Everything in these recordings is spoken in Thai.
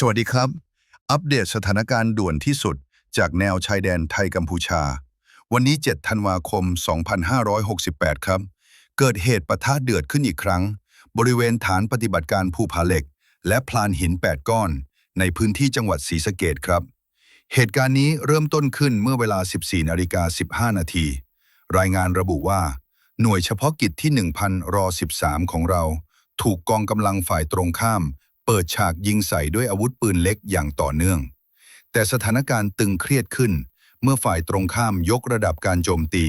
สวัสดีครับ อัปเดตสถานการณ์ด่วนที่สุด จากแนวชายแดนไทยกัมพูชา วันนี้ 7 ธันวาคม 2568 ครับ เกิดเหตุปะทะเดือดขึ้นอีกครั้ง บริเวณฐานปฏิบัติการภูผาเหล็ก และพลานหิน 8 ก้อน ในพื้นที่จังหวัดศรีสะเกดครับ เหตุการณ์นี้เริ่มต้นขึ้นเมื่อเวลา 14นาฬิกา15 นาที รายงานระบุว่า หน่วยเฉพาะกิจที่ 1000รอ13 ของเรา ถูกกองกำลังฝ่ายตรงข้าม เปิดฉากยิงใส่ด้วยอาวุธปืนเล็กอย่างต่อเนื่อง แต่สถานการณ์ตึงเครียดขึ้น เมื่อฝ่ายตรงข้ามยกระดับการโจมตี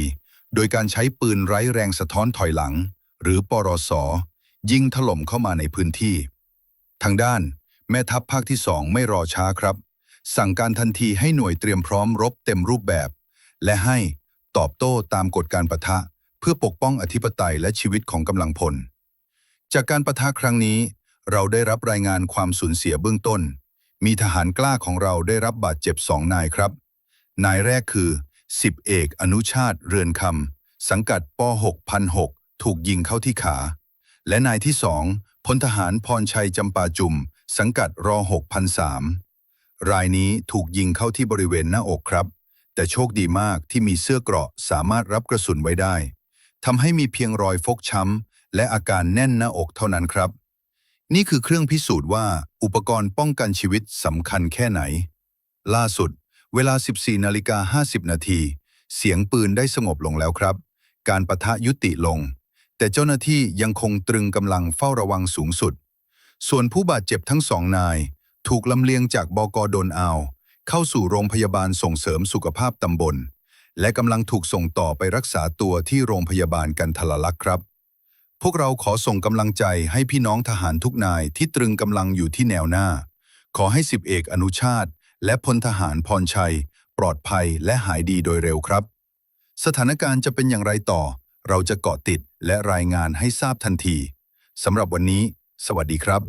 โดยการใช้ปืนไร้แรงสะท้อนถอยหลัง หรือปรสยิงถล่มเข้ามาในพื้นที่ ทางด้าน แม่ทัพภาคที่สองไม่รอช้าครับ สั่งการทันทีให้หน่วยเตรียมพร้อมรบเต็มรูปแบบ และให้ตอบโต้ตามกฎการประทะ เพื่อปกป้องอธิปไตยและชีวิตของกำลังพล จากการประทะครั้งนี้ เราได้รับรายงานความสูญเสียเบื้องต้น มีทหารกล้าของเราได้รับบาดเจ็บสองนายครับ นายแรกคือสิบเอกอนุชาติเรือนคำสังกัดป 6006 ถูกยิงเข้าที่ขา และนายที่สองพลทหารพรชัยจำปาจุม สังกัดร 6003 รายนี้ถูกยิงเข้าที่บริเวณหน้าอกครับ แต่โชคดีมากที่มีเสื้อเกราะสามารถรับกระสุนไว้ได้ทำให้มีเพียงรอยฟกช้ำและอาการแน่นหน้าอกเท่านั้นครับ นี่คือเครื่องพิสูจน์ว่าอุปกรณ์ป้องกันชีวิตสำคัญแค่ไหน ล่าสุด เวลา 14นาฬิกา50 นาที เสียงปืนได้สงบลงแล้วครับ การประทะยุติลง แต่เจ้าหน้าที่ยังคงตรึงกำลังเฝ้าระวังสูงสุด ส่วนผู้บาดเจ็บทั้งสองนาย ถูกลำเลียงจากบกโดนอาว เข้าสู่โรงพยาบาลส่งเสริมสุขภาพตำบล และกำลังถูกส่งต่อไปรักษาตัวที่โรงพยาบาลกันทรลักษ์ครับ พวกเราขอส่งกำลังใจให้พี่น้องทหารทุกนายที่ตรึงกำลังอยู่ที่แนวหน้า ขอให้สิบเอกอนุชาติ และพลทหารพรชัย ปลอดภัยและหายดีโดยเร็วครับ สถานการณ์จะเป็นอย่างไรต่อ เราจะเกาะติดและรายงานให้ทราบทันทีสำหรับวันนี้ สวัสดีครับ